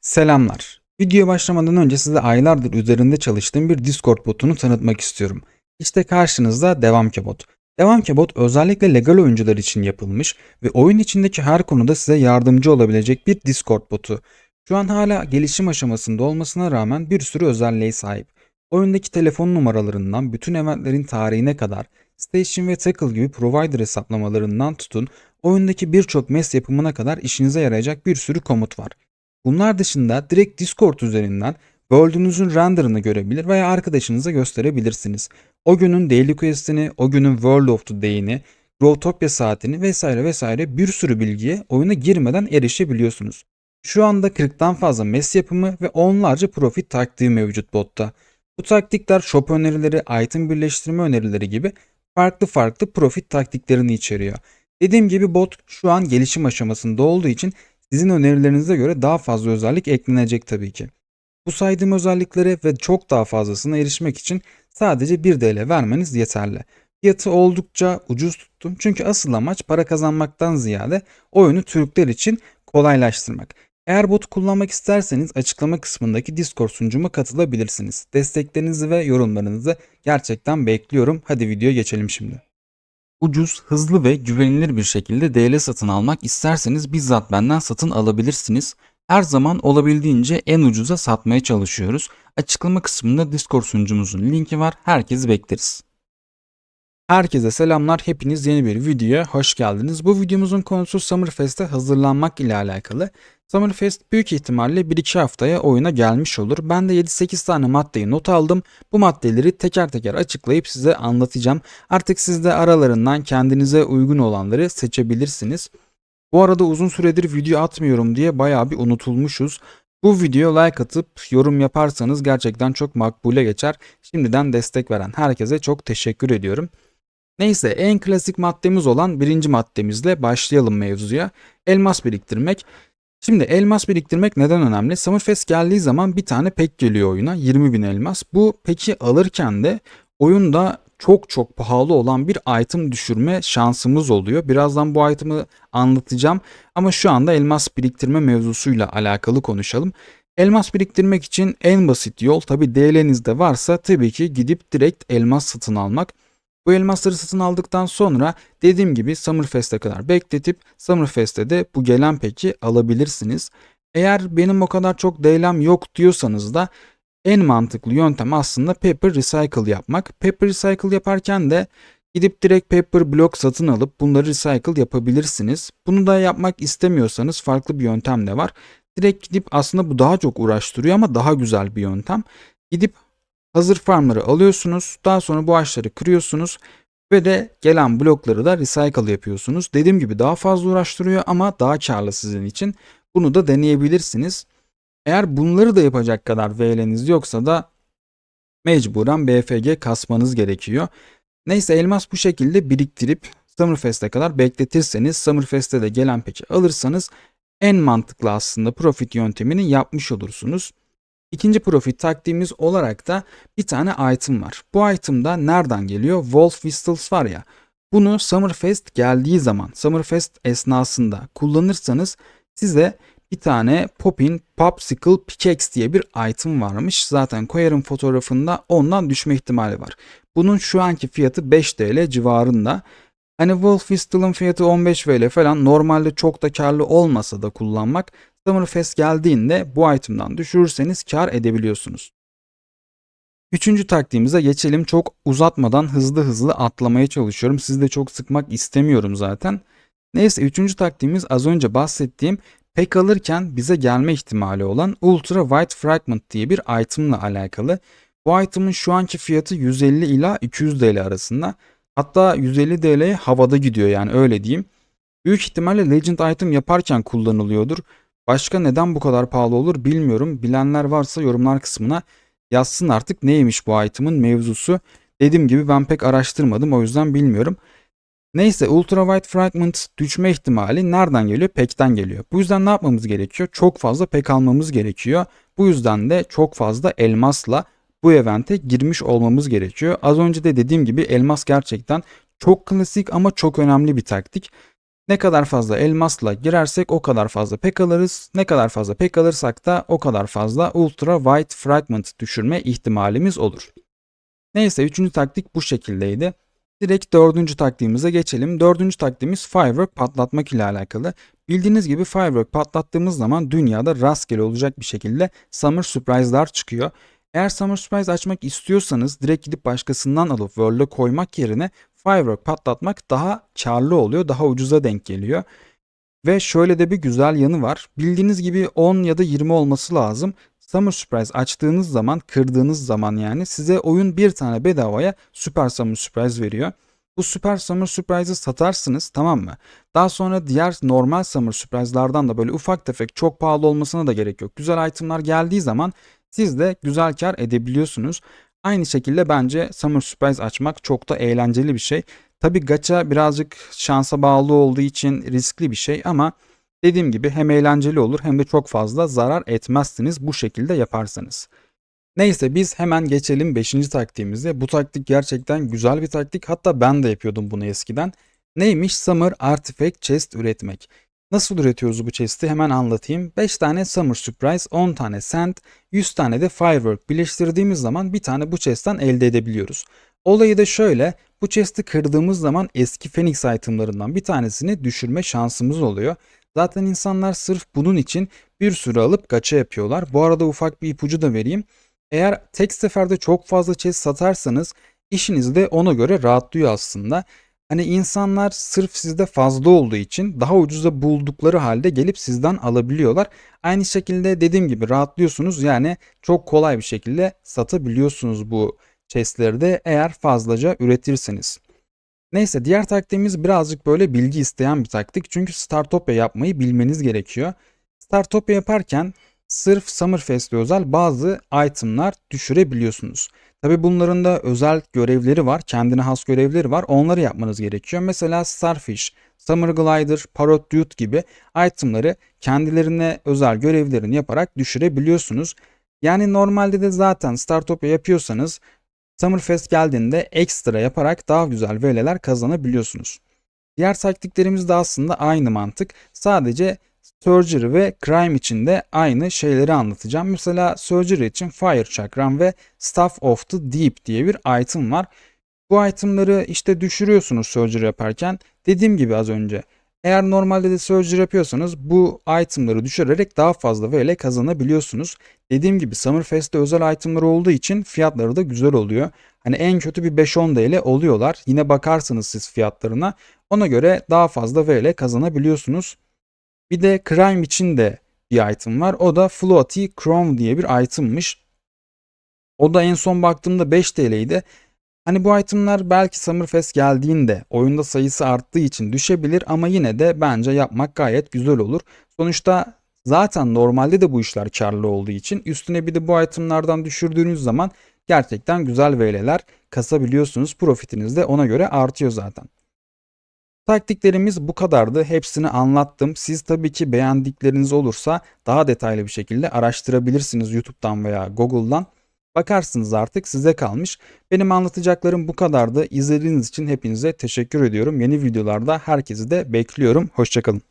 Selamlar. Videoya başlamadan önce size aylardır üzerinde çalıştığım bir Discord botunu tanıtmak istiyorum. İşte karşınızda Devamke bot. Devamke bot özellikle legal oyuncular için yapılmış ve oyun içindeki her konuda size yardımcı olabilecek bir Discord botu. Şu an hala gelişim aşamasında olmasına rağmen bir sürü özelliğe sahip. Oyundaki telefon numaralarından bütün eventlerin tarihine kadar Station ve Tackle gibi provider hesaplamalarından tutun oyundaki birçok mes yapımına kadar işinize yarayacak bir sürü komut var. Bunlar dışında direkt Discord üzerinden World'ünüzün renderını görebilir veya arkadaşınıza gösterebilirsiniz. O günün daily quest'ini, o günün World of the Day'ini, Growtopia saatini vesaire vesaire bir sürü bilgiye oyuna girmeden erişebiliyorsunuz. Şu anda 40'tan fazla mes yapımı ve onlarca profit taktiği mevcut botta. Bu taktikler shop önerileri, item birleştirme önerileri gibi farklı farklı profit taktiklerini içeriyor. Dediğim gibi bot şu an gelişim aşamasında olduğu için sizin önerilerinize göre daha fazla özellik eklenecek tabii ki. Bu saydığım özelliklere ve çok daha fazlasına erişmek için sadece 1 TL vermeniz yeterli. Fiyatı oldukça ucuz tuttum çünkü asıl amaç para kazanmaktan ziyade oyunu Türkler için kolaylaştırmak. Eğer bot kullanmak isterseniz açıklama kısmındaki Discord sunucuma katılabilirsiniz. Desteklerinizi ve yorumlarınızı gerçekten bekliyorum. Hadi videoya geçelim şimdi. Ucuz, hızlı ve güvenilir bir şekilde DL satın almak isterseniz bizzat benden satın alabilirsiniz. Her zaman olabildiğince en ucuza satmaya çalışıyoruz. Açıklama kısmında Discord sunucumuzun linki var. Herkesi bekleriz. Herkese selamlar. Hepiniz yeni bir videoya hoş geldiniz. Bu videomuzun konusu Summerfest'e hazırlanmak ile alakalı. Summerfest büyük ihtimalle 1-2 haftaya oyuna gelmiş olur. Ben de 7-8 tane maddeyi not aldım. Bu maddeleri teker teker açıklayıp size anlatacağım. Artık siz de aralarından kendinize uygun olanları seçebilirsiniz. Bu arada uzun süredir video atmıyorum diye bayağı bir unutulmuşuz. Bu videoya like atıp yorum yaparsanız gerçekten çok makbule geçer. Şimdiden destek veren herkese çok teşekkür ediyorum. Neyse en klasik maddemiz olan birinci maddemizle başlayalım mevzuya. Elmas biriktirmek. Şimdi elmas biriktirmek neden önemli? Summerfest geldiği zaman bir tane pek geliyor oyuna 20 bin elmas. Bu peki alırken de oyunda çok çok pahalı olan bir item düşürme şansımız oluyor. Birazdan bu item'ı anlatacağım ama şu anda elmas biriktirme mevzusuyla alakalı konuşalım. Elmas biriktirmek için en basit yol tabi DL'nizde varsa tabii ki gidip direkt elmas satın almak. Bu elmasları satın aldıktan sonra dediğim gibi Summerfest'e kadar bekletip Summerfest'te de bu gelen peki alabilirsiniz. Eğer benim o kadar çok DL'm yok diyorsanız da en mantıklı yöntem aslında paper recycle yapmak. Paper recycle yaparken de gidip direkt paper block satın alıp bunları recycle yapabilirsiniz. Bunu da yapmak istemiyorsanız farklı bir yöntem de var. Direkt gidip aslında bu daha çok uğraştırıyor ama daha güzel bir yöntem. Gidip hazır farmları alıyorsunuz. Daha sonra bu ağaçları kırıyorsunuz ve de gelen blokları da recycle yapıyorsunuz. Dediğim gibi daha fazla uğraştırıyor ama daha karlı sizin için. Bunu da deneyebilirsiniz. Eğer bunları da yapacak kadar VL'niz yoksa da mecburen BFG kasmanız gerekiyor. Neyse elmas bu şekilde biriktirip Summerfest'e kadar bekletirseniz Summerfest'te de gelen peki alırsanız en mantıklı aslında profit yöntemini yapmış olursunuz. İkinci profit taktiğimiz olarak da bir tane item var. Bu item da nereden geliyor? Wolf Whistles var ya. Bunu Summerfest geldiği zaman, Summerfest esnasında kullanırsanız size bir tane Poppin Popsicle Pickaxe diye bir item varmış. Zaten koyarım fotoğrafında ondan düşme ihtimali var. Bunun şu anki fiyatı 5 TL civarında. Hani Wolf Whistle'ın fiyatı 15 TL falan normalde çok da karlı olmasa da kullanmak Summerfest geldiğinde bu item'dan düşürürseniz kar edebiliyorsunuz. Üçüncü taktiğimize geçelim. Çok uzatmadan hızlı hızlı atlamaya çalışıyorum. Sizi de çok sıkmak istemiyorum zaten. Neyse üçüncü taktiğimiz az önce bahsettiğim pek alırken bize gelme ihtimali olan Ultra White Fragment diye bir itemla alakalı. Bu item'ın şu anki fiyatı 150 ila 200 TL arasında. Hatta 150 TL havada gidiyor yani öyle diyeyim. Büyük ihtimalle Legend item yaparken kullanılıyordur. Başka neden bu kadar pahalı olur bilmiyorum. Bilenler varsa yorumlar kısmına yazsın artık neymiş bu item'ın mevzusu. Dediğim gibi ben pek araştırmadım o yüzden bilmiyorum. Neyse ultraviolet fragment düşme ihtimali nereden geliyor? Pek'ten geliyor. Bu yüzden ne yapmamız gerekiyor? Çok fazla pek almamız gerekiyor. Bu yüzden de çok fazla elmasla bu evente girmiş olmamız gerekiyor. Az önce de dediğim gibi elmas gerçekten çok klasik ama çok önemli bir taktik. Ne kadar fazla elmasla girersek o kadar fazla pek alırız. Ne kadar fazla pek alırsak da o kadar fazla ultra white fragment düşürme ihtimalimiz olur. Neyse üçüncü taktik bu şekildeydi. Direkt dördüncü taktiğimize geçelim. Dördüncü taktiğimiz firework patlatmak ile alakalı. Bildiğiniz gibi firework patlattığımız zaman dünyada rastgele olacak bir şekilde summer surprise'lar çıkıyor. Eğer summer surprise açmak istiyorsanız direkt gidip başkasından alıp world'e koymak yerine firework patlatmak daha karlı oluyor, daha ucuza denk geliyor. Ve şöyle de bir güzel yanı var. Bildiğiniz gibi 10 ya da 20 olması lazım. Summer Surprise açtığınız zaman, kırdığınız zaman yani size oyun bir tane bedavaya Super Summer Surprise veriyor. Bu Super Summer Surprise'ı satarsınız tamam mı? Daha sonra diğer normal Summer Surprise'lardan da böyle ufak tefek çok pahalı olmasına da gerek yok. Güzel itemlar geldiği zaman siz de güzel kar edebiliyorsunuz. Aynı şekilde bence Summer Surprise açmak çok da eğlenceli bir şey. Tabi gacha birazcık şansa bağlı olduğu için riskli bir şey ama dediğim gibi hem eğlenceli olur hem de çok fazla zarar etmezsiniz bu şekilde yaparsanız. Neyse biz hemen geçelim 5. taktiğimize. Bu taktik gerçekten güzel bir taktik. Hatta ben de yapıyordum bunu eskiden. Neymiş? Summer Artifact Chest üretmek. Nasıl üretiyoruz bu chest'i hemen anlatayım. 5 tane Summer Surprise, 10 tane Sand, 100 tane de Firework birleştirdiğimiz zaman bir tane bu chest'ten elde edebiliyoruz. Olayı da şöyle, bu chest'i kırdığımız zaman eski Phoenix itemlarından bir tanesini düşürme şansımız oluyor. Zaten insanlar sırf bunun için bir sürü alıp gacha yapıyorlar. Bu arada ufak bir ipucu da vereyim. Eğer tek seferde çok fazla chest satarsanız işiniz de ona göre rahatlıyor aslında. Hani insanlar sırf sizde fazla olduğu için daha ucuza buldukları halde gelip sizden alabiliyorlar. Aynı şekilde dediğim gibi rahatlıyorsunuz yani çok kolay bir şekilde satabiliyorsunuz bu chestleri de eğer fazlaca üretirseniz. Neyse diğer taktiğimiz birazcık böyle bilgi isteyen bir taktik. Çünkü Startopia yapmayı bilmeniz gerekiyor. Startopia yaparken sırf Summerfest'e özel bazı itemlar düşürebiliyorsunuz. Tabi bunların da özel görevleri var. Kendine has görevleri var. Onları yapmanız gerekiyor. Mesela Starfish, Summer Glider, Parrot Dude gibi itemları kendilerine özel görevlerini yaparak düşürebiliyorsunuz. Yani normalde de zaten Startopia yapıyorsanız Summerfest geldiğinde ekstra yaparak daha güzel VL'ler kazanabiliyorsunuz. Diğer taktiklerimiz de aslında aynı mantık. Sadece Surgery ve Crime için de aynı şeyleri anlatacağım. Mesela Surgery için Fire Chakram ve Staff of the Deep diye bir item var. Bu itemları işte düşürüyorsunuz Surgery yaparken. Dediğim gibi az önce eğer normalde de surgery yapıyorsanız bu itemları düşürerek daha fazla VL kazanabiliyorsunuz. Dediğim gibi Summerfest'te özel itemlar olduğu için fiyatları da güzel oluyor. Hani en kötü bir 5-10 DL oluyorlar. Yine bakarsınız siz fiyatlarına. Ona göre daha fazla VL kazanabiliyorsunuz. Bir de Crime için de bir item var. O da Floaty Chrome diye bir itemmiş. O da en son baktığımda 5 TL'ydi. Hani bu itemlar belki Summerfest geldiğinde oyunda sayısı arttığı için düşebilir ama yine de bence yapmak gayet güzel olur. Sonuçta zaten normalde de bu işler karlı olduğu için üstüne bir de bu itemlardan düşürdüğünüz zaman gerçekten güzel VL'ler kasabiliyorsunuz. Profitiniz de ona göre artıyor zaten. Taktiklerimiz bu kadardı. Hepsini anlattım. Siz tabii ki beğendikleriniz olursa daha detaylı bir şekilde araştırabilirsiniz YouTube'dan veya Google'dan. Bakarsınız artık size kalmış. Benim anlatacaklarım bu kadardı. İzlediğiniz için hepinize teşekkür ediyorum. Yeni videolarda herkesi de bekliyorum. Hoşçakalın.